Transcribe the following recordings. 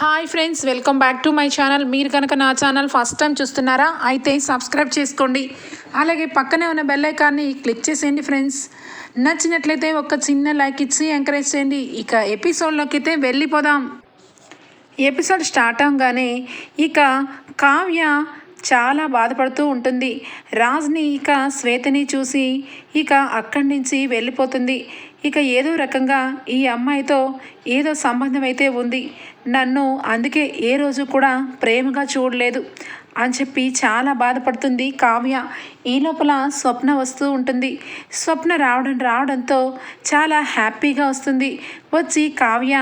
Hi friends welcome back to my channel మీరు కనుక నా ఛానల్ ఫస్ట్ టైం చూస్తున్నారా అయితే సబ్స్క్రైబ్ చేసుకోండి. అలాగే పక్కనే ఉన్న బెల్ ఐకాన్ని క్లిక్ చేసేయండి ఫ్రెండ్స్ నచ్చినట్లయితే ఒక చిన్న లైక్ ఇచ్చి ఎంకరేజ్ చేయండి. ఇక ఎపిసోడ్లోకి అయితే వెళ్ళిపోదాం. ఎపిసోడ్ స్టార్ట్ అవగానే ఇక కావ్య చాలా బాధపడుతూ ఉంటుంది. రాజ్ని ఇక శ్వేతని చూసి ఇక అక్కడి నుంచి వెళ్ళిపోతుంది. ఇక ఏదో రకంగా ఈ అమ్మాయితో ఏదో సంబంధం అయితే ఉంది. నన్ను అందుకే ఏ రోజు కూడా ప్రేమగా చూడలేదు అని చెప్పి చాలా బాధపడుతుంది కావ్య. ఈ లోపల స్వప్న వస్తూ ఉంటుంది. స్వప్న రావడం రావడంతో చాలా హ్యాపీగా వస్తుంది. వచ్చి కావ్య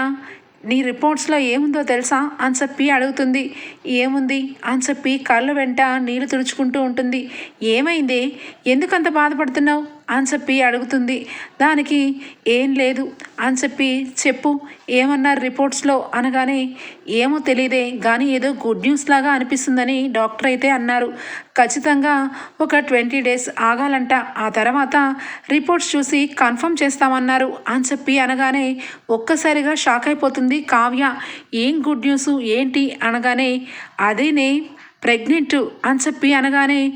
నీ రిపోర్ట్స్లో ఏముందో తెలుసా? అని చెప్పి అడుగుతుంది. ఏముంది? అని చెప్పి కళ్ళు వెంట నీళ్ళు తుడుచుకుంటూ ఉంటుంది. ఏమైంది? ఎందుకంత బాధపడుతున్నావు? అని చెప్పి అడుగుతుంది. దానికి ఏం లేదు. అని చెప్పి చెప్పు. ఏమన్నారు రిపోర్ట్స్లో అనగానే ఏమో తెలియదే కానీ ఏదో గుడ్ న్యూస్ లాగా అనిపిస్తుందని డాక్టర్ అయితే అన్నారు. ఖచ్చితంగా ఒక ట్వంటీ డేస్ ఆగాలంట. ఆ తర్వాత రిపోర్ట్స్ చూసి కన్ఫర్మ్ చేస్తామన్నారు. అని చెప్పి అనగానే ఒక్కసారిగా షాక్ అయిపోతుంది కావ్య. ఏం గుడ్ న్యూస్? ఏంటి? అనగానే అదేనే ప్రెగ్నెంట్ అని చెప్పి అనగానే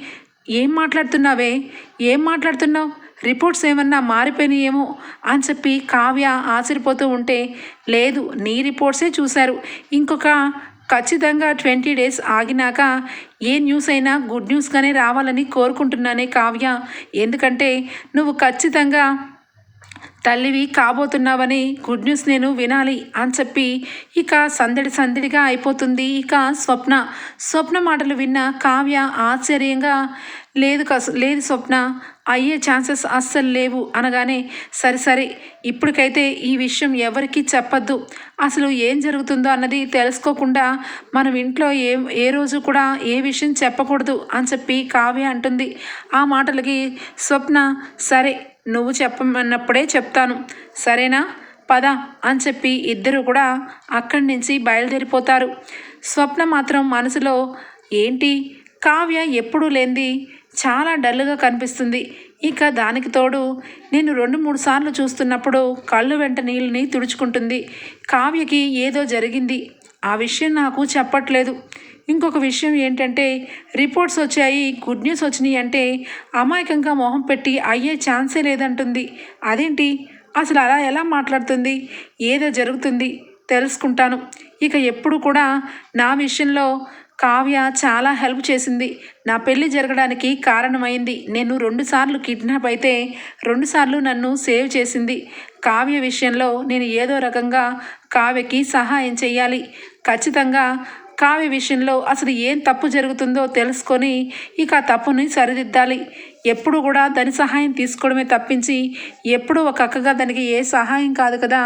ఏం మాట్లాడుతున్నావే? ఏం మాట్లాడుతున్నావు? రిపోర్ట్స్ ఏమన్నా మారిపోయినాయేమో అని చెప్పి కావ్య ఆశ్చర్యపోతూ ఉంటే లేదు నీ రిపోర్ట్సే చూశారు. ఇంకొక ఖచ్చితంగా ట్వంటీ డేస్ ఆగినాక ఏ న్యూస్ అయినా గుడ్ న్యూస్గానే రావాలని కోరుకుంటున్నానే కావ్య. ఎందుకంటే నువ్వు ఖచ్చితంగా తల్లివి కాబోతున్నావని గుడ్ న్యూస్ నేను వినాలి అని చెప్పి ఇక సందడి సందడిగా అయిపోతుంది. ఇక స్వప్న స్వప్న మాటలు విన్న కావ్య ఆశ్చర్యంగా లేదు కస్ లేదు స్వప్న అయ్యే ఛాన్సెస్ అస్సలు లేవు అనగానే సరే సరే ఇప్పటికైతే ఈ విషయం ఎవరికీ చెప్పద్దు. అసలు ఏం జరుగుతుందో అన్నది తెలుసుకోకుండా మనం ఇంట్లో ఏ ఏ రోజు కూడా ఏ విషయం చెప్పకూడదు అని చెప్పి కావ్య అంటుంది. ఆ మాటలకి స్వప్న సరే నువ్వు చెప్పమన్నప్పుడే చెప్తాను. సరేనా? పద అని చెప్పి ఇద్దరు కూడా అక్కడి నుంచి బయలుదేరిపోతారు. స్వప్న మాత్రం మనసులో ఏంటి? కావ్య ఎప్పుడూ లేనిది చాలా డల్గా కనిపిస్తుంది. ఇక దానికి తోడు నేను రెండు మూడు సార్లు చూస్తున్నప్పుడు కళ్ళు వెంట నీళ్ళని తుడుచుకుంటుంది. కావ్యకి ఏదో జరిగింది. ఆ విషయం నాకు చెప్పట్లేదు. ఇంకొక విషయం ఏంటంటే రిపోర్ట్స్ వచ్చాయి గుడ్ న్యూస్ వచ్చినాయి అంటే అమాయకంగా మొహం పెట్టి అయ్యే ఛాన్సే లేదంటుంది. అదేంటి? అసలు అలా ఎలా మాట్లాడుతుంది? ఏదో జరుగుతుంది. తెలుసుకుంటాను. ఇక ఎప్పుడు కూడా నా విషయంలో కావ్య చాలా హెల్ప్ చేసింది. నా పెళ్ళి జరగడానికి కారణమైంది. నేను రెండుసార్లు కిడ్నాప్ అయితే రెండుసార్లు నన్ను సేవ్ చేసింది. కావ్య విషయంలో నేను ఏదో రకంగా కావ్యకి సహాయం చేయాలి ఖచ్చితంగా కావ్య విషయంలో అసలు ఏం తప్పు జరుగుతుందో తెలుసుకొని ఇక ఆ తప్పుని సరిదిద్దాలి. ఎప్పుడు కూడా దాని సహాయం తీసుకోవడమే తప్పించి ఎప్పుడు ఒక అక్కగా దానికి ఏ సహాయం కాదు కదా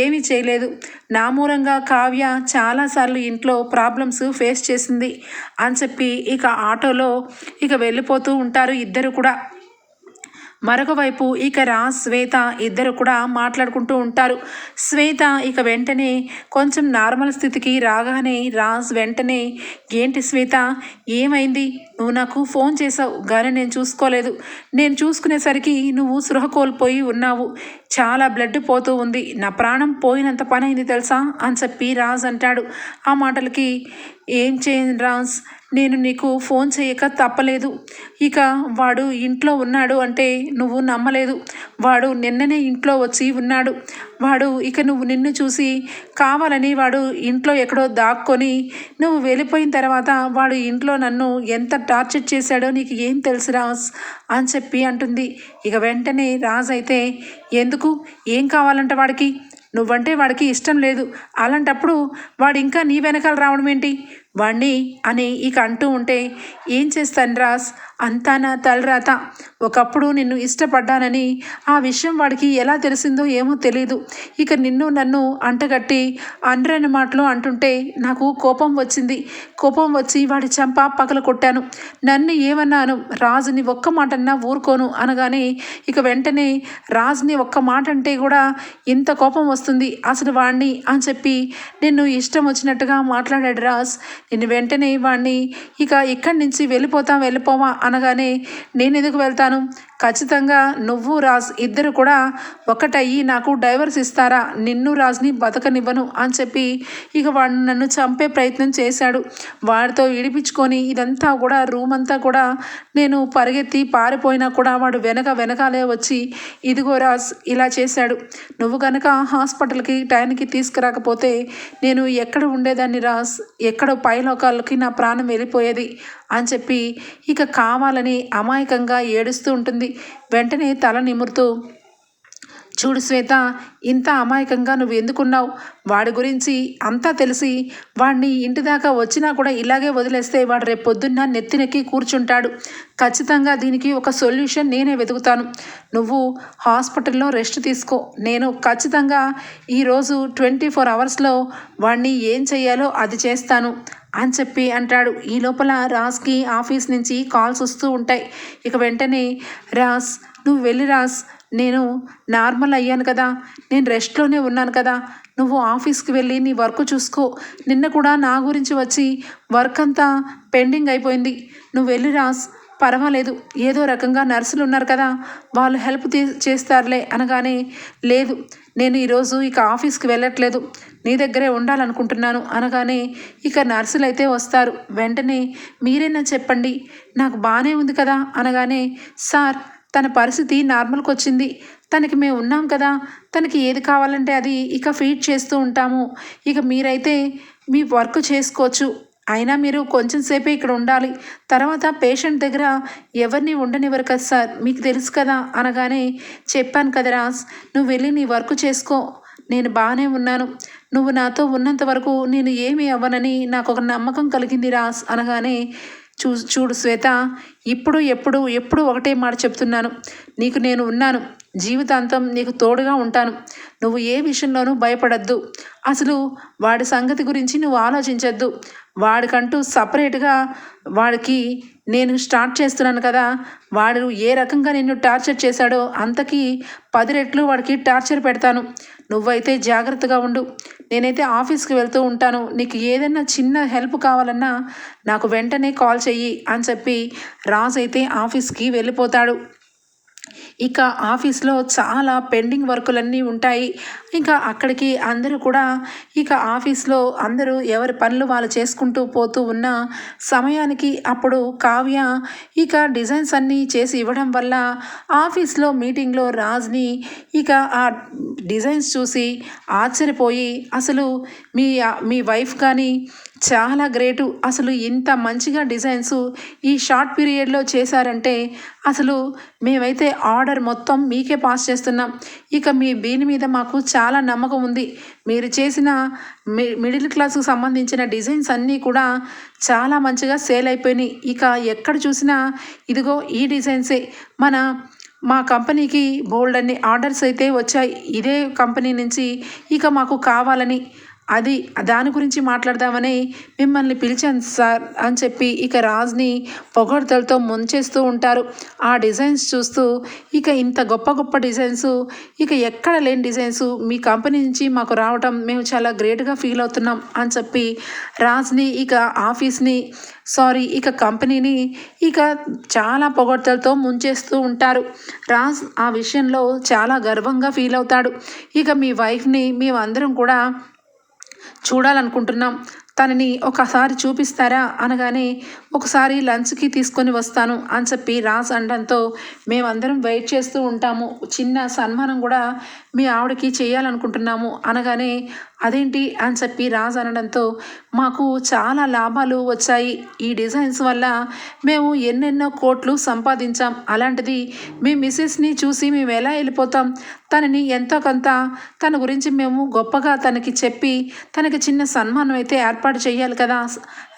ఏమీ చేయలేదు. నా మూలంగా కావ్య చాలాసార్లు ఇంట్లో ప్రాబ్లమ్స్ ఫేస్ చేసింది అని చెప్పి ఇక ఆటోలో ఇక వెళ్ళిపోతూ ఉంటారు ఇద్దరు కూడా. మరొక వైపు ఇక రాజ్ శ్వేత ఇద్దరు కూడా మాట్లాడుకుంటూ ఉంటారు. శ్వేత ఇక వెంటనే కొంచెం నార్మల్ స్థితికి రాగానే రాజ్ వెంటనే ఏంటి శ్వేత ఏమైంది? నువ్వు నాకు ఫోన్ చేసావు కానీ నేను చూసుకోలేదు. నేను చూసుకునేసరికి నువ్వు సృహ కోల్పోయి ఉన్నావు. చాలా బ్లడ్ పోతూ ఉంది. నా ప్రాణం పోయినంత పని అయింది తెలుసా? అని చెప్పి రాజ్ అంటాడు. ఆ మాటలకి ఏం చేయను రాజ్? నేను నీకు ఫోన్ చేయక తప్పలేదు. ఇక వాడు ఇంట్లో ఉన్నాడు అంటే నువ్వు నమ్మలేదు. వాడు నిన్ననే ఇంట్లో వచ్చి ఉన్నాడు. వాడు ఇక నువ్వు నిన్ను చూసి కావాలని వాడు ఇంట్లో ఎక్కడో దాక్కొని నువ్వు వెళ్ళిపోయిన తర్వాత వాడు ఇంట్లో నన్ను ఎంత టార్చర్ చేశాడో నీకు ఏం తెలుసు రాజ్? అని చెప్పి అంటుంది. ఇక వెంటనే రాజ్ అయితే ఎందుకు? ఏం కావాలంట వాడికి? నువ్వంటే వాడికి ఇష్టం లేదు. అలాంటప్పుడు వాడు ఇంకా నీ వెనకాల రావడం ఏంటి? వాణ్ణి అని ఇక అంటూ ఉంటే ఏం చేస్తాను రాస్ అంతా నా తలరాత. ఒకప్పుడు నిన్ను ఇష్టపడ్డానని ఆ విషయం వాడికి ఎలా తెలిసిందో ఏమో తెలియదు ఇక నిన్ను నన్ను అంటగట్టి అండ్రని మాటలు అంటుంటే నాకు కోపం వచ్చింది. కోపం వచ్చి వాడి చంప పగల కొట్టాను. నన్ను ఏమన్నాను? రాజుని ఒక్క మాటన్నా ఊరుకోను అనగానే ఇక వెంటనే రాజుని ఒక్క మాట అంటే కూడా ఇంత కోపం వస్తుంది అసలు వాణ్ణి అని చెప్పి నిన్ను ఇష్టం వచ్చినట్టుగా మాట్లాడాడు రాజ్. నేను వెంటనే వాణ్ణి ఇక ఇక్కడి నుంచి వెళ్ళిపోతాం వెళ్ళిపోవా అనగానే నేను ఎందుకు వెళ్తాను? ఖచ్చితంగా నువ్వు రాజ్ ఇద్దరు కూడా ఒకటయ్యి నాకు డైవర్స్ ఇస్తారా? నిన్ను రాజ్ని బతకనివ్వను అని చెప్పి ఇక వాడు నన్ను చంపే ప్రయత్నం చేశాడు. వాడితో ఇడిపించుకొని ఇదంతా కూడా రూమ్ అంతా కూడా నేను పరిగెత్తి పారిపోయినా కూడా వాడు వెనక వెనకాలే వచ్చి ఇదిగో రాజ్ ఇలా చేశాడు. నువ్వు కనుక హాస్పిటల్కి టైంకి తీసుకురాకపోతే నేను ఎక్కడ ఉండేదాన్ని రాజ్? ఎక్కడో పైలోకాలకి నా ప్రాణం వెళ్ళిపోయేది అని చెప్పి ఇక కావాలని అమాయకంగా ఏడుస్తూ ఉంటుంది. వెంటనే తల నిమురుతూ చూడు శ్వేత ఇంత అమాయకంగా నువ్వు ఎందుకున్నావు? వాడి గురించి అంతా తెలిసి వాడిని ఇంటి దాకా వచ్చినా కూడా ఇలాగే వదిలేస్తే వాడు రేపు పొద్దున్న నెత్తినెక్కి కూర్చుంటాడు. ఖచ్చితంగా దీనికి ఒక సొల్యూషన్ నేనే వెతుకుతాను. నువ్వు హాస్పిటల్లో రెస్ట్ తీసుకో. నేను ఖచ్చితంగా ఈరోజు ట్వంటీ ఫోర్ అవర్స్లో వాడిని ఏం చేయాలో అది చేస్తాను. అని చెప్పి అంటాడు. ఈ లోపల రాజ్కి ఆఫీస్ నుంచి కాల్స్ వస్తూ ఉంటాయి. ఇక వెంటనే రాజ్ నువ్వు వెళ్ళి రాజ్. నేను నార్మల్ అయ్యాను కదా. నేను రెస్ట్లోనే ఉన్నాను కదా. నువ్వు ఆఫీస్కి వెళ్ళి నీ వర్క్ చూసుకో. నిన్న కూడా నా గురించి వచ్చి వర్క్ అంతా పెండింగ్ అయిపోయింది. నువ్వు వెళ్ళి రాజ్. పర్వాలేదు. ఏదో రకంగా నర్సులు ఉన్నారు కదా. వాళ్ళు హెల్ప్ తీ చేస్తారులే అనగానే లేదు. నేను ఈరోజు ఇక ఆఫీస్కి వెళ్ళట్లేదు. నీ దగ్గరే ఉండాలనుకుంటున్నాను అనగానే ఇక నర్సులు అయితే వస్తారు. వెంటనే మీరేనా చెప్పండి? నాకు బాగానే ఉంది కదా అనగానే సార్ తన పరిస్థితి నార్మల్కి వచ్చింది తనకి మేము ఉన్నాం కదా. తనకి ఏది కావాలంటే అది ఇక ఫీడ్ చేస్తూ ఉంటాము. ఇక మీరైతే మీ వర్క్ చేసుకోవచ్చు. అయినా మీరు కొంచెం సేపే ఇక్కడ ఉండాలి. తర్వాత పేషెంట్ దగ్గర ఎవరిని ఉండనివ్వరు కదా సార్. మీకు తెలుసు కదా అనగానే చెప్పాను కదా రాజ్ నువ్వు వెళ్ళి నీ వర్క్ చేసుకో. నేను బాగానే ఉన్నాను. నువ్వు నాతో ఉన్నంత వరకు నేను ఏమీ అవ్వనని నాకు ఒక నమ్మకం కలిగింది రాస్ అనగానే చూ చూడు శ్వేత ఇప్పుడు ఎప్పుడు ఎప్పుడు ఒకటే మాట చెప్తున్నాను. నీకు నేను ఉన్నాను. జీవితాంతం నీకు తోడుగా ఉంటాను. నువ్వు ఏ విషయంలోనూ భయపడద్దు. అసలు వాడి సంగతి గురించి నువ్వు ఆలోచించద్దు. వాడికంటూ సపరేట్గా వాడికి నేను స్టార్ట్ చేస్తున్నాను కదా. వాడు ఏ రకంగా నిన్ను టార్చర్ చేశాడో అంతకీ పది రెట్లు వాడికి టార్చర్ పెడతాను. నువ్వైతే జాగ్రత్తగా ఉండు. నేనైతే ఆఫీస్కి వెళ్తూ ఉంటాను. నీకు ఏదైనా చిన్న హెల్ప్ కావాలన్నా నాకు వెంటనే కాల్ చెయ్యి అని చెప్పి రాజ్ అయితే ఆఫీస్కి వెళ్ళిపోతాడు. ఇక ఆఫీస్లో చాలా పెండింగ్ వర్కులన్నీ ఉంటాయి. ఇంకా అక్కడికి అందరూ కూడా ఇక ఆఫీస్లో అందరూ ఎవరి పనులు వాళ్ళు చేసుకుంటూ పోతూ ఉన్న సమయానికి అప్పుడు కావ్య ఇక డిజైన్స్ అన్నీ చేసి ఇవ్వడం వల్ల ఆఫీస్లో మీటింగ్లో రాజ్ని ఇక ఆ డిజైన్స్ చూసి ఆశ్చర్యపోయి అసలు మీ మీ వైఫ్ కానీ చాలా గ్రేటు. అసలు ఇంత మంచిగా డిజైన్స్ ఈ షార్ట్ పీరియడ్లో చేశారంటే అసలు మేమైతే ఆర్డర్ మొత్తం మీకే పాస్ చేస్తున్నాం. ఇక మీ దీని మీద మాకు చాలా నమ్మకం ఉంది. మీరు చేసిన మి మిడిల్ క్లాస్కు సంబంధించిన డిజైన్స్ అన్నీ కూడా చాలా మంచిగా సేల్ అయిపోయినాయి. ఇక ఎక్కడ చూసినా ఇదిగో ఈ డిజైన్సే. మన మా కంపెనీకి బోల్డ్ అన్ని ఆర్డర్స్ అయితే వచ్చాయి. ఇదే కంపెనీ నుంచి ఇక మాకు కావాలని అది దాని గురించి మాట్లాడదామని మిమ్మల్ని పిలిచాను సార్ అని చెప్పి ఇక రాజ్ని పొగడ్తలతో ముంచేస్తూ ఉంటారు. ఆ డిజైన్స్ చూస్తూ ఇక ఇంత గొప్ప గొప్ప డిజైన్స్ ఇక ఎక్కడ లేని డిజైన్స్ మీ కంపెనీ నుంచి మాకు రావటం మేము చాలా గ్రేట్గా ఫీల్ అవుతున్నాం అని చెప్పి రాజ్ని ఇక ఆఫీస్ని సారీ ఇక కంపెనీని ఇక చాలా పొగడ్తలతో ముంచేస్తూ ఉంటారు. రాజ్ ఆ విషయంలో చాలా గర్వంగా ఫీల్ అవుతాడు. ఇక మీ వైఫ్ని మేమందరం కూడా చూడాలనుకుంటున్నాం. తనని ఒకసారి చూపిస్తారా? అనగానే ఒకసారి లంచ్కి తీసుకొని వస్తాను అని చెప్పి రాజ్ అనడంతో మేమందరం వెయిట్ చేస్తూ ఉంటాము. చిన్న సన్మానం కూడా మీ ఆవిడకి చేయాలనుకుంటున్నాము. అనగానే అదేంటి? అని చెప్పి రాజ్ అనడంతో మాకు చాలా లాభాలు వచ్చాయి. ఈ డిజైన్స్ వల్ల మేము ఎన్నెన్నో కోట్లు సంపాదించాం. అలాంటిది మీ మిస్సెస్ని చూసి మేము ఎలా వెళ్ళిపోతాం? తనని ఎంతో కొంత తన గురించి మేము గొప్పగా తనకి చెప్పి తనకి చిన్న సన్మానం అయితే ఏర్పాటు చేయాలి కదా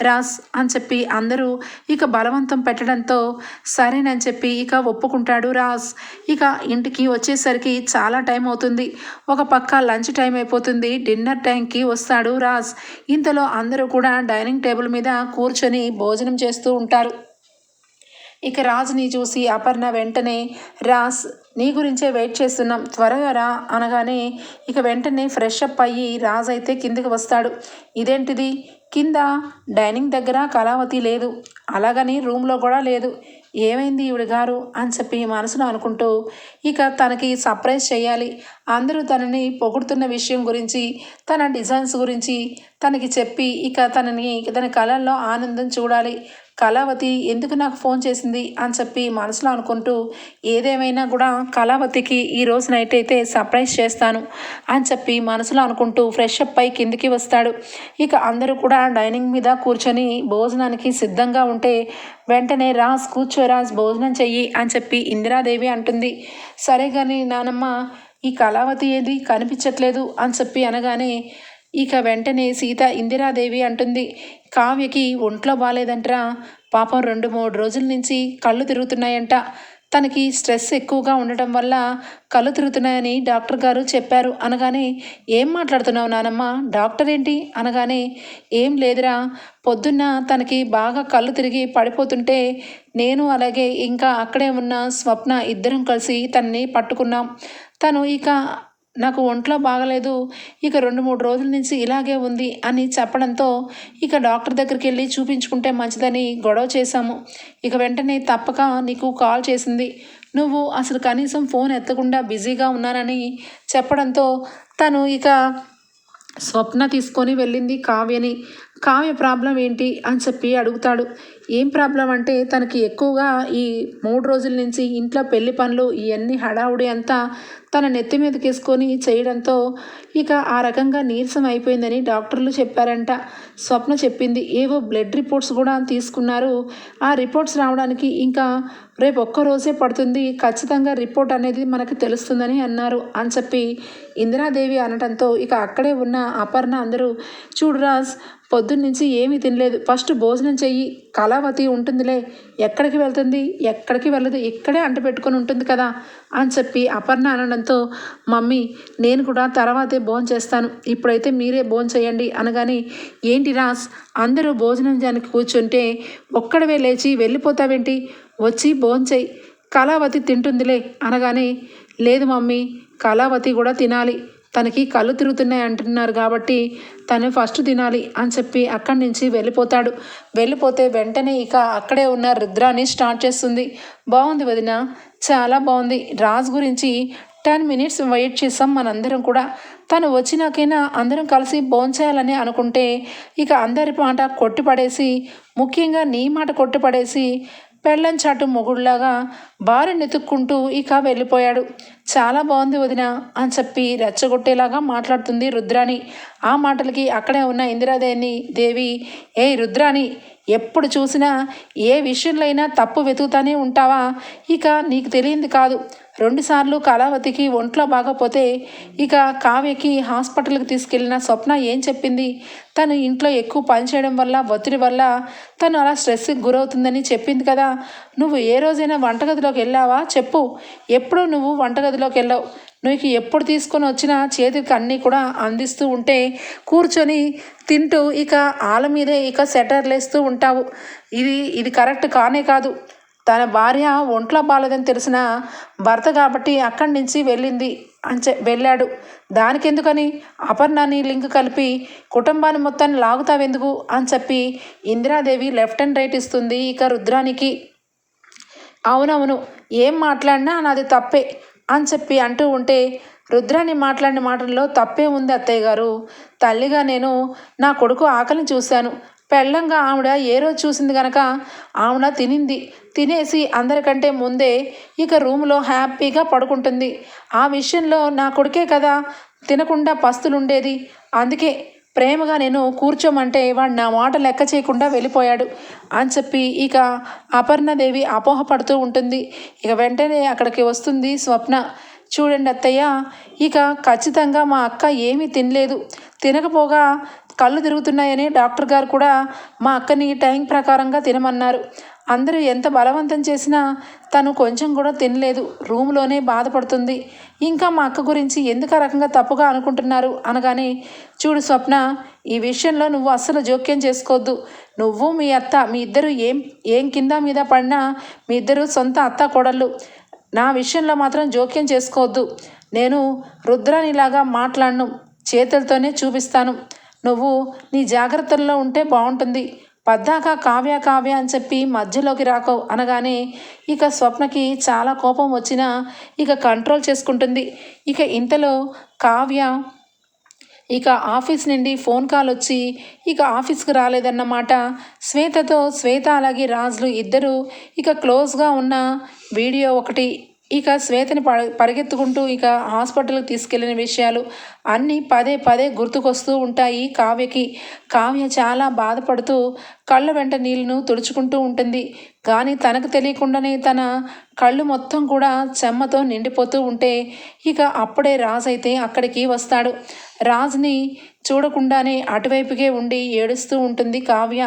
రాజ్ అని చెప్పి అందరూ ఇక బలవంతం పెట్టడంతో సరేనని చెప్పి ఇక ఒప్పుకుంటాడు రాజ్. ఇక ఇంటికి వచ్చేసరికి చాలా టైం అవుతుంది. ఒక పక్క లంచ్ టైం అయిపోతుంది. డిన్నర్ టైంకి వస్తాడు రాజ్. ఇంతలో అందరూ కూడా డైనింగ్ టేబుల్ మీద కూర్చొని భోజనం చేస్తూ ఉంటారు. ఇక రాజుని చూసి అపర్ణ వెంటనే రాజ్ నీ గురించే వెయిట్ చేస్తున్నాం. త్వరగా రా అనగానే ఇక వెంటనే ఫ్రెష్ అప్ అయ్యి రాజ్ అయితే కిందికి వస్తాడు. ఇదేంటిది? కింద డైనింగ్ దగ్గర కళావతి లేదు. అలాగని రూమ్లో కూడా లేదు. ఏమైంది ఈవిడ గారు? అని చెప్పి మనసును అనుకుంటూ ఇక తనకి సర్ప్రైజ్ చేయాలి. అందరూ తనని పొగుడుతున్న విషయం గురించి తన డిజైన్స్ గురించి తనకి చెప్పి ఇక తనని తన కళల్లో ఆనందం చూడాలి. కళావతి ఎందుకు నాకు ఫోన్ చేసింది అని చెప్పి మనసులో అనుకుంటూ ఏదేమైనా కూడా కళావతికి ఈ రోజు నైట్ అయితే సర్ప్రైజ్ చేస్తాను అని చెప్పి మనసులో అనుకుంటూ ఫ్రెష్ అప్ అయి కిందికి వస్తాడు. ఇక అందరూ కూడా డైనింగ్ మీద కూర్చొని భోజనానికి సిద్ధంగా ఉంటే వెంటనే రాజ్ కూర్చో రాజ్ భోజనం చెయ్యి అని చెప్పి ఇందిరాదేవి అంటుంది. సరే కానీ నానమ్మ ఈ కళావతి ఏది కనిపించట్లేదు అని చెప్పి అనగానే ఇక వెంటనే సీత ఇందిరాదేవి అంటుంది కావ్యకి ఒంట్లో బాగాలేదంటరా పాపం రెండు మూడు రోజుల నుంచి కళ్ళు తిరుగుతున్నాయంట. తనకి స్ట్రెస్ ఎక్కువగా ఉండటం వల్ల కళ్ళు తిరుగుతున్నాయని డాక్టర్ గారు చెప్పారు. అనగానే ఏం మాట్లాడుతున్నావు నానమ్మ? డాక్టర్ ఏంటి? అనగానే ఏం లేదురా. పొద్దున్న తనకి బాగా కళ్ళు తిరిగి పడిపోతుంటే నేను అలాగే ఇంకా అక్కడే ఉన్న స్వప్న ఇద్దరం కలిసి తనని పట్టుకున్నాం. తను ఇక నాకు ఒంట్లో బాగలేదు ఇక రెండు మూడు రోజుల నుంచి ఇలాగే ఉంది అని చెప్పడంతో ఇక డాక్టర్ దగ్గరికి వెళ్ళి చూపించుకుంటే మంచిదని గొడవ చేశాము. ఇక వెంటనే తప్పక నీకు కాల్ చేసింది. నువ్వు అసలు కనీసం ఫోన్ ఎత్తకుండా బిజీగా ఉన్నానని చెప్పడంతో తను ఇక స్వప్న తీసుకొని వెళ్ళింది కావ్యని. కావ్య ప్రాబ్లం ఏంటి అని చెప్పి అడుగుతాడు. ఏం ప్రాబ్లం అంటే తనకి ఎక్కువగా ఈ మూడు రోజుల నుంచి ఇంట్లో పెళ్ళి పనులు ఇవన్నీ హడావుడి అంతా తన నెత్తి మీదకేసుకొని చేయడంతో ఇక ఆ రకంగా నీరసం అయిపోయిందని డాక్టర్లు చెప్పారంట. స్వప్న చెప్పింది ఏవో బ్లడ్ రిపోర్ట్స్ కూడా తీసుకున్నారు. ఆ రిపోర్ట్స్ రావడానికి ఇంకా రేపు ఒక్క రోజే పడుతుంది. ఖచ్చితంగా రిపోర్ట్ అనేది మనకు తెలుస్తుందని అన్నారు. అని చెప్పి ఇందిరాదేవి అనడంతో ఇక అక్కడే ఉన్న అపర్ణ అందరూ చూడు రాజ్ పొద్దున్నుంచి ఏమీ తినలేదు. ఫస్ట్ భోజనం చెయ్యి. కళావతి ఉంటుందిలే. ఎక్కడికి వెళ్తుంది? ఎక్కడికి వెళ్ళదు? ఇక్కడే అంటపెట్టుకొని ఉంటుంది కదా అని చెప్పి అపర్ణ అనడంతో మమ్మీ నేను కూడా తర్వాతే భోజనం చేస్తాను. ఇప్పుడైతే మీరే భోజనం చేయండి అనగానే ఏంటి రాస్ అందరూ భోజనం చేయడానికి కూర్చుంటే ఒక్కడవే లేచి వెళ్ళిపోతావేంటి? వచ్చి భోంచేయి. కళావతి తింటుందిలే అనగానే లేదు మమ్మీ కళావతి కూడా తినాలి. తనకి కళ్ళు తిరుగుతున్నాయి అంటున్నారు కాబట్టి తను ఫస్ట్ తినాలి అని చెప్పి అక్కడి నుంచి వెళ్ళిపోతాడు. వెళ్ళిపోతే వెంటనే ఇక అక్కడే ఉన్న రుద్రాని స్టార్ట్ చేస్తుంది. బాగుంది వదిన చాలా బాగుంది. రాజ్ గురించి టెన్ మినిట్స్ వెయిట్ చేసాం మనందరం కూడా. తను వచ్చినాకైనా అందరం కలిసి భోంచేయాలని అనుకుంటే ఇక అందరి మాట కొట్టిపడేసి ముఖ్యంగా నీ మాట కొట్టిపడేసి పెళ్ళం చాటు మొగుడులాగా భార్యను నెతుక్కుంటూ ఇక వెళ్ళిపోయాడు. చాలా బాగుంది వదిన అని చెప్పి రెచ్చగొట్టేలాగా మాట్లాడుతుంది రుద్రాణి. ఆ మాటలకి అక్కడే ఉన్న ఇందిరాదేవిని దేవి ఏ రుద్రాణి ఎప్పుడు చూసినా ఏ విషయంలో అయినా తప్పు వెతుకుతానే ఉంటావా? ఇక నీకు తెలియంది కాదు. రెండుసార్లు కళావతికి ఒంట్లో బాగపోతే ఇక కావ్యకి హాస్పిటల్కి తీసుకెళ్ళిన స్వప్న ఏం చెప్పింది? తను ఇంట్లో ఎక్కువ పని చేయడం వల్ల ఒత్తిడి వల్ల తను అలా స్ట్రెస్కి గురవుతుందని చెప్పింది కదా. నువ్వు ఏ రోజైనా వంటగదిలోకి వెళ్ళావా? చెప్పు. ఎప్పుడు నువ్వు వంటగదిలోకి వెళ్ళావు? నీకు ఎప్పుడు తీసుకొని వచ్చినా చేతికి అన్నీ కూడా అందిస్తూ ఉంటే కూర్చొని తింటూ ఇక ఆల మీదే ఇక సెటర్లేస్తూ ఉంటావు. ఇది ఇది కరెక్ట్ కానే కాదు. తన భార్య ఒంట్లో బాలేదని తెలిసిన భర్త కాబట్టి అక్కడి నుంచి వెళ్ళింది అని వెళ్ళాడు. దానికి ఎందుకని అపర్ణని లింక్ కలిపి కుటుంబాన్ని మొత్తాన్ని లాగుతావెందుకు? అని చెప్పి ఇందిరాదేవి లెఫ్ట్ అండ్ రైట్ ఇస్తుంది ఇక రుద్రానికి. అవునవును ఏం మాట్లాడినా నాది తప్పే అని చెప్పి అంటూ ఉంటే రుద్రాన్ని మాట్లాడిన మాటల్లో తప్పే ఉంది అత్తయ్య గారు. తల్లిగా నేను నా కొడుకు ఆకలిని చూశాను. పెళ్ళంగా ఆవిడ ఏ రోజు చూసింది గనక ఆవిడ తినింది. తినేసి అందరికంటే ముందే ఇక రూమ్లో హ్యాపీగా పడుకుంటుంది. ఆ విషయంలో నా కొడుకే కదా తినకుండా పస్తులుండేది. అందుకే ప్రేమగా నేను కూర్చోమంటే వాడు నా మాట లెక్క చేయకుండా వెళ్ళిపోయాడు అని చెప్పి ఇక అపర్ణదేవి అపోహపడుతూ ఉంటుంది. ఇక వెంటనే అక్కడికి వస్తుంది స్వప్న. చూడండి అత్తయ్య ఇక ఖచ్చితంగా మా అక్క ఏమీ తినలేదు. తినకపోగా కళ్ళు తిరుగుతున్నాయని డాక్టర్ గారు కూడా మా అక్కని టైం ప్రకారంగా తినమన్నారు. అందరూ ఎంత బలవంతం చేసినా తను కొంచెం కూడా తినలేదు. రూమ్లోనే బాధపడుతుంది. ఇంకా మా అక్క గురించి ఎందుకు ఆ రకంగా తప్పుగా అనుకుంటున్నారు? అనగానే చూడు స్వప్న ఈ విషయంలో నువ్వు అస్సలు జోక్యం చేసుకోవద్దు. నువ్వు మీ అత్త మీ ఇద్దరు ఏం ఏం కింద మీద పడినా మీ ఇద్దరు సొంత అత్త కోడళ్ళు నా విషయంలో మాత్రం జోక్యం చేసుకోవద్దు. నేను రుద్రానిలాగా మాట్లాడను. చేతులతోనే చూపిస్తాను. నువ్వు నీ జాగ్రత్తల్లో ఉంటే బాగుంటుంది పద్దాక కావ్య కావ్య అని చెప్పి మధ్యలోకి రాకవు అనగానే ఇక స్వప్నకి చాలా కోపం వచ్చినా ఇక కంట్రోల్ చేసుకుంటుంది. ఇక ఇంతలో కావ్య ఇక ఆఫీస్ నుండి ఫోన్ కాల్ వచ్చి ఇక ఆఫీస్కి రాలేదన్నమాట. శ్వేతతో శ్వేత అలాగే రాజులు ఇద్దరు ఇక క్లోజ్గా ఉన్న వీడియో ఒకటి ఇక శ్వేతని పరిగెత్తుకుంటూ ఇక హాస్పిటల్కి తీసుకెళ్ళిన విషయాలు అన్నీ పదే పదే గుర్తుకొస్తూ ఉంటాయి కావ్యకి. కావ్య చాలా బాధపడుతూ కళ్ళ వెంట నీళ్ళను తుడుచుకుంటూ ఉంటుంది. కానీ తనకు తెలియకుండానే తన కళ్ళు మొత్తం కూడా చెమ్మతో నిండిపోతూ ఉంటే ఇక అప్పుడే రాజు అయితే అక్కడికి వస్తాడు. రాజుని చూడకుండానే అటువైపుకే ఉండి ఏడుస్తూ ఉంటుంది కావ్య.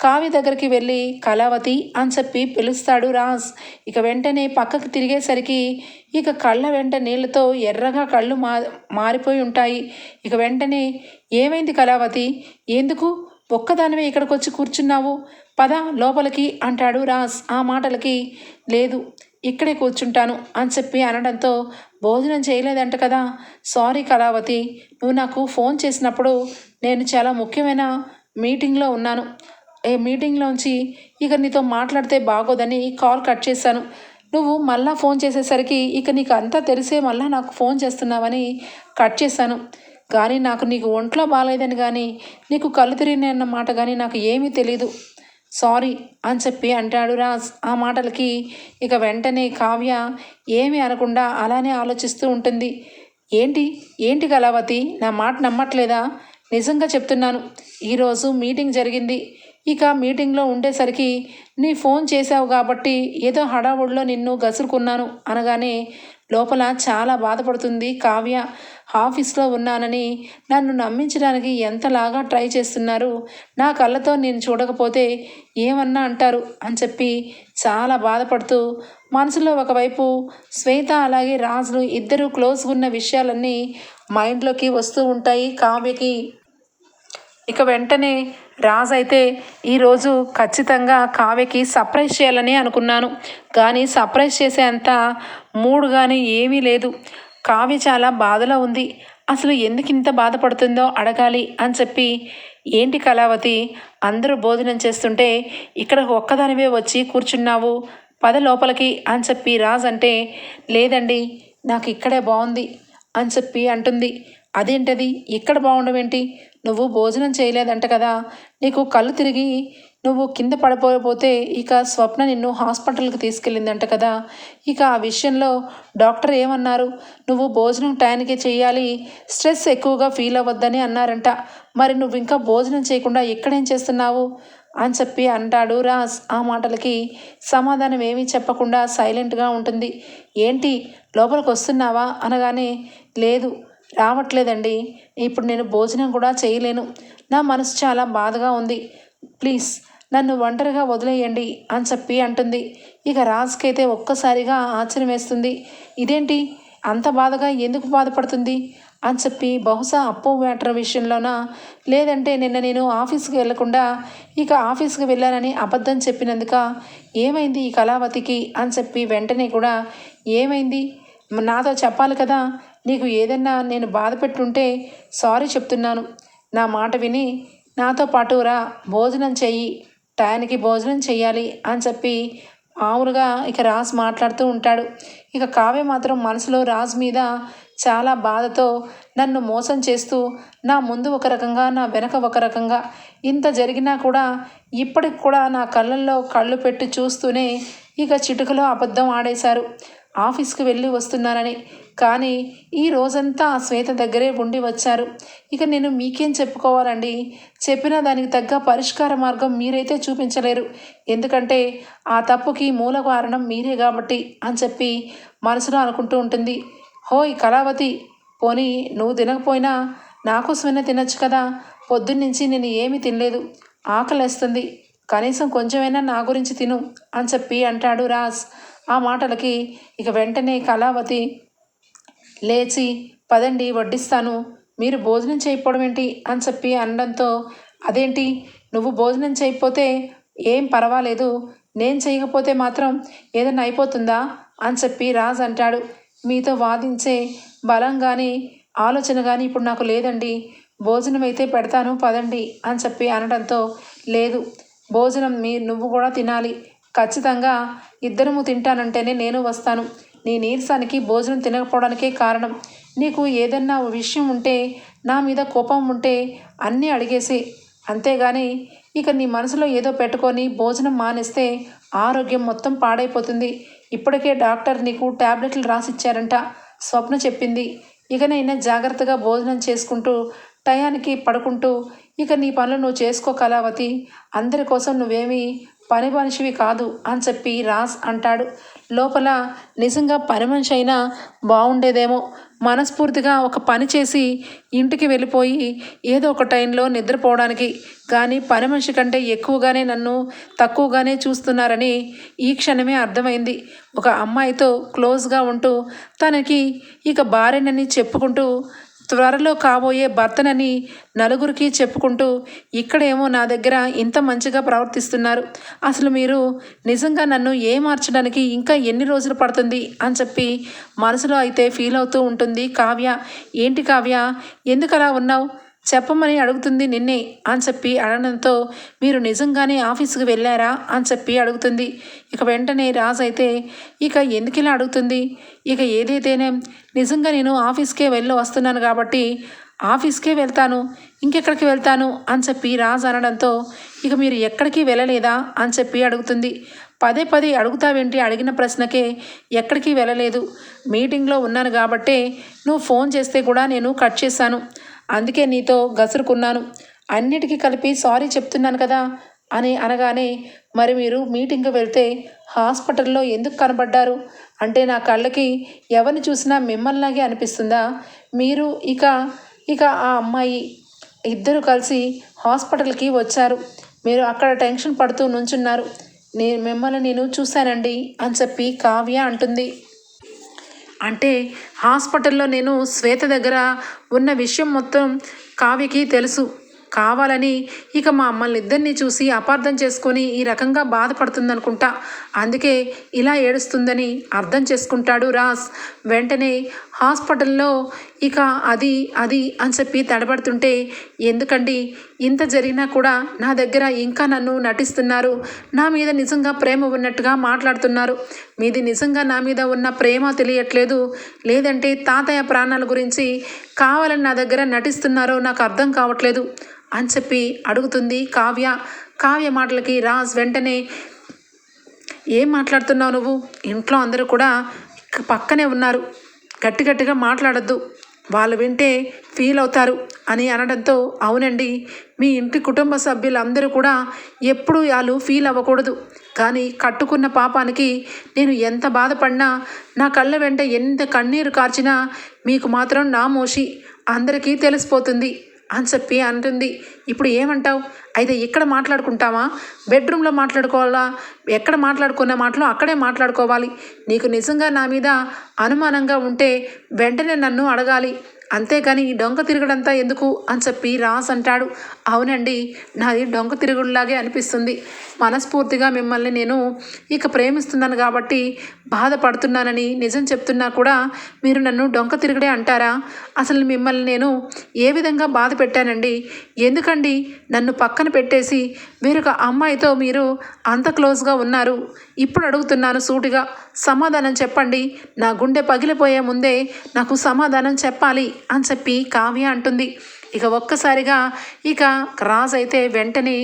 కావ్య దగ్గరికి వెళ్ళి కళావతి అని చెప్పి పిలుస్తాడు రాజ్. ఇక వెంటనే పక్కకు తిరిగేసరికి ఇక కళ్ళ వెంట నీళ్ళతో ఎర్రగా కళ్ళు మా మారిపోయి ఉంటాయి. ఇక వెంటనే ఏమైంది కళావతి? ఎందుకు? ఒక్కదానివే ఇక్కడికి వచ్చి కూర్చున్నావు? పద లోపలికి అంటాడు రాజ్. ఆ మాటలకి లేదు ఇక్కడే కూర్చుంటాను అని చెప్పి అనడంతో భోజనం చేయలేదంట కదా? సారీ కళావతి నువ్వు నాకు ఫోన్ చేసినప్పుడు నేను చాలా ముఖ్యమైన మీటింగ్లో ఉన్నాను. ఏ మీటింగ్లోంచి ఇక నీతో మాట్లాడితే బాగోదని కాల్ కట్ చేశాను. నువ్వు మళ్ళా ఫోన్ చేసేసరికి ఇక నీకు అంతా తెలిసే మళ్ళా నాకు ఫోన్ చేస్తున్నావని కట్ చేశాను. కానీ నాకు నీకు ఒంట్లో బాగాలేదని కానీ నీకు కళ్ళు తిరిగినాయి అన్న మాట కానీ నాకు ఏమీ తెలీదు. సారీ అని చెప్పి అంటాడు రాజ్. ఆ మాటలకి ఇక వెంటనే కావ్య ఏమీ అనకుండా అలానే ఆలోచిస్తూ ఉంటుంది. ఏంటి? ఏంటి కళావతి? నా మాట నమ్మట్లేదా? నిజంగా చెప్తున్నాను. ఈరోజు మీటింగ్ జరిగింది. ఇక మీటింగ్లో ఉండేసరికి నీ ఫోన్ చేశావు కాబట్టి ఏదో హడావుడిలో నిన్ను గసురుకున్నాను అనగానే లోపల చాలా బాధపడుతుంది కావ్య. ఆఫీస్లో ఉన్నానని నన్ను నమ్మించడానికి ఎంతలాగా ట్రై చేస్తున్నారు? నా కళ్ళతో నేను చూడకపోతే ఏమన్నా అంటారు? అని చెప్పి చాలా బాధపడుతూ మనసులో ఒకవైపు శ్వేత అలాగే రాజులు ఇద్దరు క్లోజ్గా ఉన్న విషయాలన్నీ మైండ్లోకి వస్తూ ఉంటాయి కావ్యకి. ఇక వెంటనే రాజ్ అయితే ఈరోజు ఖచ్చితంగా కావ్యకి సర్ప్రైజ్ చేయాలని అనుకున్నాను. కానీ సర్ప్రైజ్ చేసే అంత మూడ్ కానీ ఏమీ లేదు. కావ్య చాలా బాధలో ఉంది. అసలు ఎందుకు ఇంత బాధపడుతుందో అడగాలి అని చెప్పి ఏంటి కళావతి అందరూ భోజనం చేస్తుంటే ఇక్కడ ఒక్కదానివే వచ్చి కూర్చున్నావు? పద లోపలికి అని చెప్పి రాజ్ అంటే లేదండి నాకు ఇక్కడే బాగుంది అని చెప్పి అంటుంది. అదేంటది? ఇక్కడ బాగుండడం ఏంటి నువ్వు భోజనం చేయలేదంట కదా. నీకు కళ్ళు తిరిగి నువ్వు కింద పడిపోతే ఇక స్వప్న నిన్ను హాస్పిటల్కి తీసుకెళ్ళిందంట కదా. ఇక ఆ విషయంలో డాక్టర్ ఏమన్నారు? నువ్వు భోజనం టైంకి చేయాలి. స్ట్రెస్ ఎక్కువగా ఫీల్ అవ్వద్దని అన్నారంట. మరి నువ్వు ఇంకా భోజనం చేయకుండా ఎక్కడేం చేస్తున్నావు? అని చెప్పి అంటాడు రాజ్. ఆ మాటలకి సమాధానం ఏమీ చెప్పకుండా సైలెంట్గా ఉంటుంది. ఏంటి? లోపలికి వస్తున్నావా? అనగానే లేదు. రావట్లేదండి. ఇప్పుడు నేను భోజనం కూడా చేయలేను. నా మనసు చాలా బాధగా ఉంది. ప్లీజ్ నన్ను ఒంటరిగా వదిలేయండి అని చెప్పి అంటుంది. ఇక రాజుకైతే ఒక్కసారిగా ఆశ్చర్యం వేస్తుంది ఇదేంటి? అంత బాధగా ఎందుకు బాధపడుతుంది? అని చెప్పి బహుశా అప్పు మ్యాటర్ విషయంలోనా? లేదంటే నిన్న నేను ఆఫీస్కి వెళ్ళకుండా ఇక ఆఫీస్కి వెళ్ళానని అబద్ధం చెప్పినందుక ఏమైంది ఈ కళావతికి? అని చెప్పి వెంటనే కూడా ఏమైంది? నాతో చెప్పాలి కదా? నీకు ఏదన్నా నేను బాధ పెట్టుంటే సారీ చెప్తున్నాను. నా మాట విని నాతో పాటు రా భోజనం చెయ్యి టయానికి భోజనం చెయ్యాలి అని చెప్పి మామూలుగా ఇక రాజ్ మాట్లాడుతూ ఉంటాడు. ఇక కావ్య మాత్రం మనసులో రాజ్ మీద చాలా బాధతో నన్ను మోసం చేస్తూ నా ముందు ఒక రకంగా నా వెనక ఒక రకంగా ఇంత జరిగినా కూడా ఇప్పటికి కూడా నా కళ్ళల్లో కళ్ళు పెట్టి చూస్తూనే ఇక చిటుకలో అబద్ధం ఆడేశారు. ఆఫీస్కి వెళ్ళి వస్తున్నానని కానీ ఈ రోజంతా ఆ శ్వేత దగ్గరే ఉండి వచ్చారు. ఇక నేను మీకేం చెప్పుకోవాలండి? చెప్పిన దానికి తగ్గ పరిష్కార మార్గం మీరైతే చూపించలేరు. ఎందుకంటే ఆ తప్పుకి మూల కారణం మీరే కాబట్టి అని చెప్పి మనసులో అనుకుంటూ ఉంటుంది. హోయ్ కళావతి! పోనీ నువ్వు తినకపోయినా నాకు స్వెన్న తినచ్చు కదా? పొద్దున్నుంచి నేను ఏమీ తినలేదు. ఆకలేస్తుంది. కనీసం కొంచెమైనా నా గురించి తిను అని చెప్పి అంటాడు రాజ్. ఆ మాటలకి ఇక వెంటనే కళావతి లేచి పదండి వడ్డిస్తాను. మీరు భోజనం చేయకపోవడం ఏంటి? అని చెప్పి అనడంతో అదేంటి? నువ్వు భోజనం చేయకపోతే ఏం పర్వాలేదు. నేను చేయకపోతే మాత్రం ఏదైనా అయిపోతుందా? అని చెప్పి రాజ్ అంటాడు. మీతో వాదించే బలం కానీ ఆలోచన కానీ ఇప్పుడు నాకు లేదండి. భోజనం అయితే పెడతాను పదండి అని చెప్పి అనడంతో లేదు. భోజనం మీ నువ్వు కూడా తినాలి. ఖచ్చితంగా ఇద్దరము తింటానంటేనే నేను వస్తాను. నీ నీరసానికి భోజనం తినకపోవడానికే కారణం. నీకు ఏదన్నా విషయం ఉంటే నా మీద కోపం ఉంటే అన్నీ అడిగేసి. అంతేగాని ఇక నీ మనసులో ఏదో పెట్టుకొని భోజనం మానేస్తే ఆరోగ్యం మొత్తం పాడైపోతుంది. ఇప్పటికే డాక్టర్ నీకు ట్యాబ్లెట్లు రాసిచ్చారంట. స్వప్న చెప్పింది. ఇకనైనా జాగ్రత్తగా భోజనం చేసుకుంటూ టయానికి పడుకుంటూ ఇక నీ పనులు నువ్వు చేసుకో కళావతి. అందరి కోసం నువ్వేమీ పని మనిషివి కాదు అని చెప్పి రాస్ అంటాడు. లోపల నిజంగా పని మనిషి అయినా బాగుండేదేమో మనస్ఫూర్తిగా ఒక పని చేసి ఇంటికి వెళ్ళిపోయి ఏదో ఒక టైంలో నిద్రపోవడానికి. కానీ పని మనిషి కంటే ఎక్కువగానే నన్ను తక్కువగానే చూస్తున్నారని ఈ క్షణమే అర్థమైంది. ఒక అమ్మాయితో క్లోజ్గా ఉంటూ తనకి ఇక భార్యనని చెప్పుకుంటూ త్వరలో కాబోయే భర్తనని నలుగురికి చెప్పుకుంటూ ఇక్కడేమో నా దగ్గర ఇంత మంచిగా ప్రవర్తిస్తున్నారు. అసలు మీరు నిజంగా నన్ను ఏమార్చడానికి ఇంకా ఎన్ని రోజులు పడుతుంది? అని చెప్పి మనసులో అయితే ఫీల్ అవుతూ ఉంటుంది కావ్య. ఏంటి కావ్య? ఎందుకు అలా ఉన్నావు? చెప్పమని అడుగుతుంది నిన్నే అని చెప్పి అడగడంతో మీరు నిజంగానే ఆఫీస్కి వెళ్ళారా అని చెప్పి అడుగుతుంది. ఇక వెంటనే రాజు అయితే ఇక ఎందుకు ఇలా అడుగుతుంది? ఇక ఏదైతేనే నిజంగా నేను ఆఫీస్కే వెళ్ళి వస్తున్నాను కాబట్టి ఆఫీస్కే వెళ్తాను ఇంకెక్కడికి వెళ్తాను అని చెప్పి రాజు అనడంతో ఇక మీరు ఎక్కడికి వెళ్ళలేదా అని చెప్పి అడుగుతుంది. పదే పదే అడుగుతావేంటి అడిగిన ప్రశ్నకే ఎక్కడికి వెళ్ళలేదు. మీటింగ్లో ఉన్నాను కాబట్టే నువ్వు ఫోన్ చేస్తే కూడా నేను కట్ చేశాను. అందుకే నీతో గసురుకున్నాను. అన్నిటికీ కలిపి సారీ చెప్తున్నాను కదా అని అనగానే మరి మీరు మీటింగ్కి వెళ్తే హాస్పిటల్లో ఎందుకు కనబడ్డారు? అంటే నా కళ్ళకి ఎవరిని చూసినా మిమ్మల్నిలాగే అనిపిస్తుందా? మీరు ఇక ఇక ఆ అమ్మాయి ఇద్దరు కలిసి హాస్పిటల్కి వచ్చారు. మీరు అక్కడ టెన్షన్ పడుతూ నుంచున్నారు. నేను మిమ్మల్ని నేను చూశానండి అని చెప్పి కావ్య అంటుంది. అంటే హాస్పిటల్లో నేను శ్వేత దగ్గర ఉన్న విషయం మొత్తం కావ్యకి తెలుసు. కావాలని ఇక మా మమ్మల్ని ఇద్దరిని చూసి అపార్థం చేసుకొని ఈ రకంగా బాధపడుతుందనుకుంటా. అందుకే ఇలా ఏడుస్తుందని అర్థం చేసుకుంటాడు రాస్ వెంటనే హాస్పిటల్లో ఇక అది అది అని చెప్పి తడబడుతుంటే ఎందుకండి ఇంత జరిగినా కూడా నా దగ్గర ఇంకా నన్ను నటిస్తున్నారు. నా మీద నిజంగా ప్రేమ ఉన్నట్టుగా మాట్లాడుతున్నారు. మీది నిజంగా నా మీద ఉన్న ప్రేమ తెలియట్లేదు. లేదంటే తాతయ్య ప్రాణాల గురించి కావాలని నా దగ్గర నటిస్తున్నారో నాకు అర్థం కావట్లేదు అని చెప్పి అడుగుతుంది కావ్య. కావ్య మాటలకి రాజ్ వెంటనే ఏం మాట్లాడుతున్నావు నువ్వు? ఇంట్లో అందరూ కూడా పక్కనే ఉన్నారు. గట్టి గట్టిగా మాట్లాడద్దు. వాళ్ళు వింటే ఫీల్ అవుతారు అని అనడంతో అవునండి మీ ఇంటి కుటుంబ సభ్యులందరూ కూడా ఎప్పుడు వాళ్ళు ఫీల్ అవ్వకూడదు. కానీ కట్టుకున్న పాపానికి నేను ఎంత బాధపడినా నా కళ్ళ వెంట ఎంత కన్నీరు కార్చినా మీకు మాత్రం నా మోషి అందరికీ తెలిసిపోతుంది. అని చెప్పి అంటుంది. ఇప్పుడు ఏమంటావు? అయితే ఇక్కడ మాట్లాడుకుంటావా? బెడ్రూమ్లో మాట్లాడుకోవాలా? ఎక్కడ మాట్లాడుకున్న మాటలు అక్కడే మాట్లాడుకోవాలి. నీకు నిజంగా నా మీద అనుమానంగా ఉంటే వెంటనే నన్ను అడగాలి. అంతేగాని ఈ డొంక తిరగడంతా ఎందుకు అని చెప్పి రాస్ అంటాడు. అవునండి నాది డొంక తిరుగుడులాగే అనిపిస్తుంది. మనస్ఫూర్తిగా మిమ్మల్ని నేను ఇక ప్రేమిస్తున్నాను కాబట్టి బాధపడుతున్నానని నిజం చెప్తున్నా కూడా మీరు నన్ను డొంక తిరుగుడే అంటారా? అసలు మిమ్మల్ని నేను ఏ విధంగా బాధ పెట్టానండి? ఎందుకండి నన్ను పక్కన పెట్టేసి వేరొక అమ్మాయితో మీరు అంత క్లోజ్గా ఉన్నారు? ఇప్పుడు అడుగుతున్నాను సూటిగా. సమాధానం చెప్పండి. నా గుండె పగిలిపోయే ముందే నాకు సమాధానం చెప్పాలి. అని చెప్పి కావ్య అంటుంది. ఇక ఒక్కసారిగా ఇక రాజ్ అయితే వెంటనే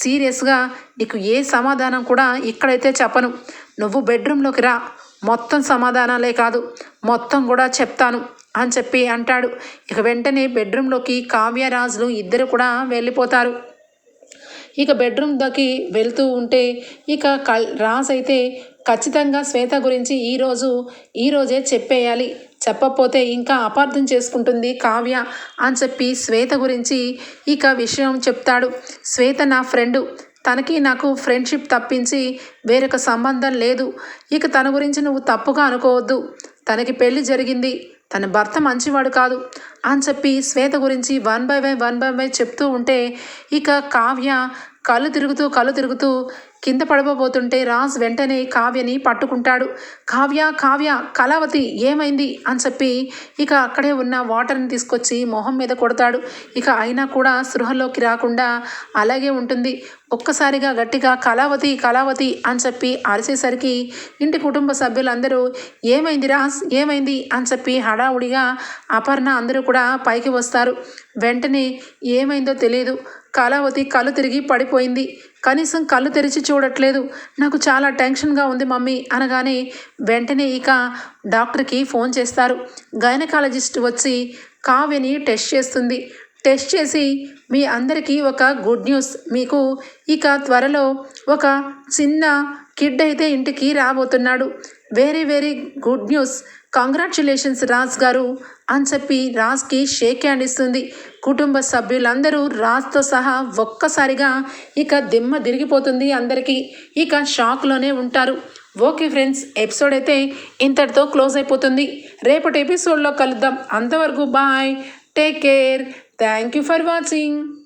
సీరియస్గా నీకు ఏ సమాధానం కూడా ఇక్కడైతే చెప్పను. నువ్వు బెడ్రూమ్లోకి రా. మొత్తం సమాధానాలే కాదు. మొత్తం కూడా చెప్తాను అని చెప్పి అంటాడు. ఇక వెంటనే బెడ్రూమ్లోకి కావ్యరాజులు ఇద్దరు కూడా వెళ్ళిపోతారు. ఇక బెడ్రూమ్లోకి వెళ్తూ ఉంటే ఇక రాజ్ అయితే ఖచ్చితంగా శ్వేత గురించి ఈరోజు ఈరోజే చెప్పేయాలి. చెప్పపోతే ఇంకా అపార్థం చేసుకుంటుంది కావ్య అని చెప్పి శ్వేత గురించి ఇక విషయం చెప్తాడు. శ్వేత నా ఫ్రెండు తనకి నాకు ఫ్రెండ్షిప్ తప్పించి వేరొక సంబంధం లేదు. ఇక తన గురించి నువ్వు తప్పుగా అనుకోవద్దు. తనకి పెళ్ళి జరిగింది. తన భర్త మంచివాడు కాదు అని చెప్పి శ్వేత గురించి one by Y one by Y చెప్తూ ఉంటే ఇక కావ్య కళ్ళు తిరుగుతూ కళ్ళు తిరుగుతూ కింద పడబోతుంటే రాజ్ వెంటనే కావ్యని పట్టుకుంటాడు. కావ్య కావ్య కళావతి ఏమైంది? అని చెప్పి ఇక అక్కడే ఉన్న వాటర్ని తీసుకొచ్చి మొహం మీద కొడతాడు. ఇక అయినా కూడా సృహలోకి రాకుండా అలాగే ఉంటుంది. ఒక్కసారిగా గట్టిగా కళావతి కళావతి అని చెప్పి అరిసేసరికి ఇంటి కుటుంబ సభ్యులందరూ ఏమైంది రాజ్? ఏమైంది? అని చెప్పి హడావుడిగా అపర్ణ అందరూ కూడా పైకి వస్తారు. వెంటనే ఏమైందో తెలియదు కళావతి కళ్ళు తిరిగి పడిపోయింది. కనీసం కళ్ళు తెరిచి చూడట్లేదు. నాకు చాలా టెన్షన్గా ఉంది మమ్మీ అనగానే వెంటనే ఇక డాక్టర్కి ఫోన్ చేస్తారు. గైనకాలజిస్ట్ వచ్చి కావ్యని టెస్ట్ చేస్తుంది. టెస్ట్ చేసి మీ అందరికీ ఒక గుడ్ న్యూస్. మీకు ఇక త్వరలో ఒక చిన్న కిడ్ అయితే ఇంటికి రాబోతున్నాడు. Very very good news. Congratulations Raj గారు. అని చెప్పి రాజ్కి షేక్ హ్యాండ్ ఇస్తుంది. కుటుంబ సభ్యులందరూ రాజ్తో సహా ఒక్కసారిగా ఇక దిమ్మ తిరిగిపోతుంది అందరికీ. ఇక షాక్లోనే ఉంటారు. ఓకే ఫ్రెండ్స్ ఎపిసోడ్ అయితే ఇంతటితో క్లోజ్ అయిపోతుంది. రేపటి ఎపిసోడ్లో కలుద్దాం. అంతవరకు bye. Take care. Thank you for watching.